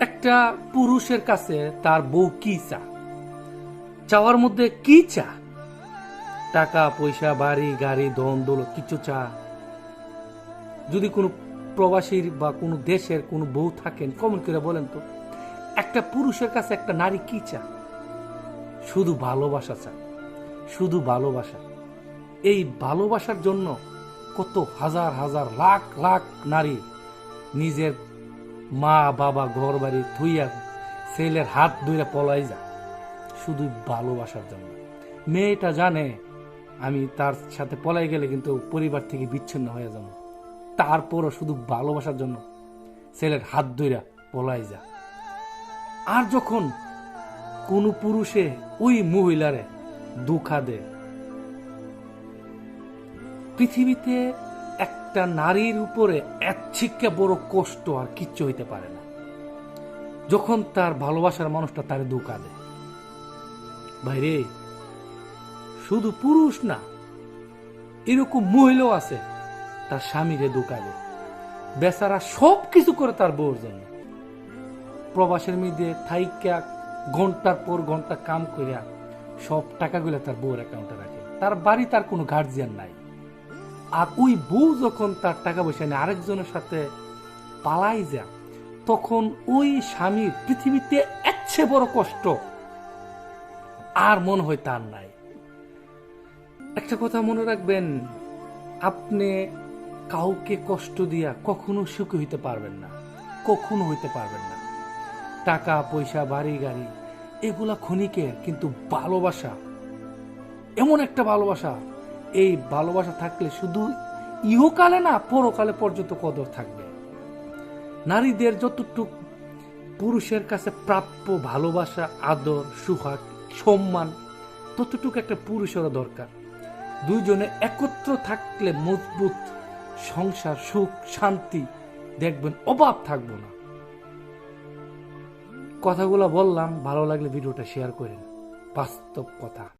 একটা পুরুষের কাছে তার বউ কি চা? চাওয়ার মধ্যে কি চা? টাকা, পয়সা, বাড়ি, গাড়ি, ধন, দৌলত, কিছু চা। যদি কোনো প্রবাসীর বা কোনো দেশের কোনো বউ থাকেন কমন করে বলেন তো, একটা পুরুষের কাছে একটা নারী কি চা? শুধু ভালোবাসা চা। শুধু ভালোবাসা। এই ভালোবাসার জন্য কত হাজার হাজার, লাখ লাখ নারী নিজের মা, বাবা ঘর বাড়ি থুইয়া ছেলের হাত ধুইয়া পলাই যা। শুধু ভালোবাসার জন্য। মেয়েটা জানে আমি তার সাথে পলাই গেলে কিন্তু পরিবার থেকে বিচ্ছিন্ন হয়ে যাব। তারপরও শুধু ভালোবাসার জন্য ছেলের হাত ধইরা পলাই যা। আর যখন কোনো পুরুষে ওই মহিলারে দুঃখা দেয়, পৃথিবীতে একটা নারীর উপরে এক বড় কষ্ট আর কিচ্ছু হইতে পারে না। যখন তার ভালোবাসার মানুষটা তার দেয়। ভাইরে, শুধু পুরুষ না, এরকম মহিলাও আছে, তার স্বামীরে দেয়। বেচারা সব কিছু করে তার বউর জন্য। প্রবাসের মধ্যে থাইকা ঘণ্টার পর ঘণ্টা কাম করিয়া সব টাকাগুলো তার বউর অ্যাকাউন্টে রাখে। তার বাড়ি তার কোনো গার্জিয়ান নাই। আর ওই বউ যখন তার টাকা পয়সা নিয়ে আরেকজনের সাথে পালাই যা তখন ওই স্বামীর পৃথিবীতে এক চেয়ে বড় কষ্ট আর মন হয় তার নাই। একটা কথা মনে রাখবেন, আপনি কাউকে কষ্ট দিয়া কখনো সুখী হইতে পারবেন না, কখনো হইতে পারবেন না। টাকা, পয়সা, বাড়ি, গাড়ি, এগুলা ক্ষণিকের কিন্তু ভালোবাসা, এমন একটা ভালোবাসা এই ভালোবাসা থাকলে শুধু ইহকালে না, পরকালে পর্যন্ত কদর থাকবে। নারীদের যতটুক পুরুষের কাছে প্রাপ্য ভালোবাসা, আদর, সুহাগ, সম্মান, ততটুকু একটা পুরুষেরও দরকার। দুইজনে একত্র থাকলে মজবুত সংসার, সুখ, শান্তি, দেখবেন অভাব থাকব না। কথাগুলো বললাম, ভালো লাগলে ভিডিওটা শেয়ার করেন। বাস্তব কথা।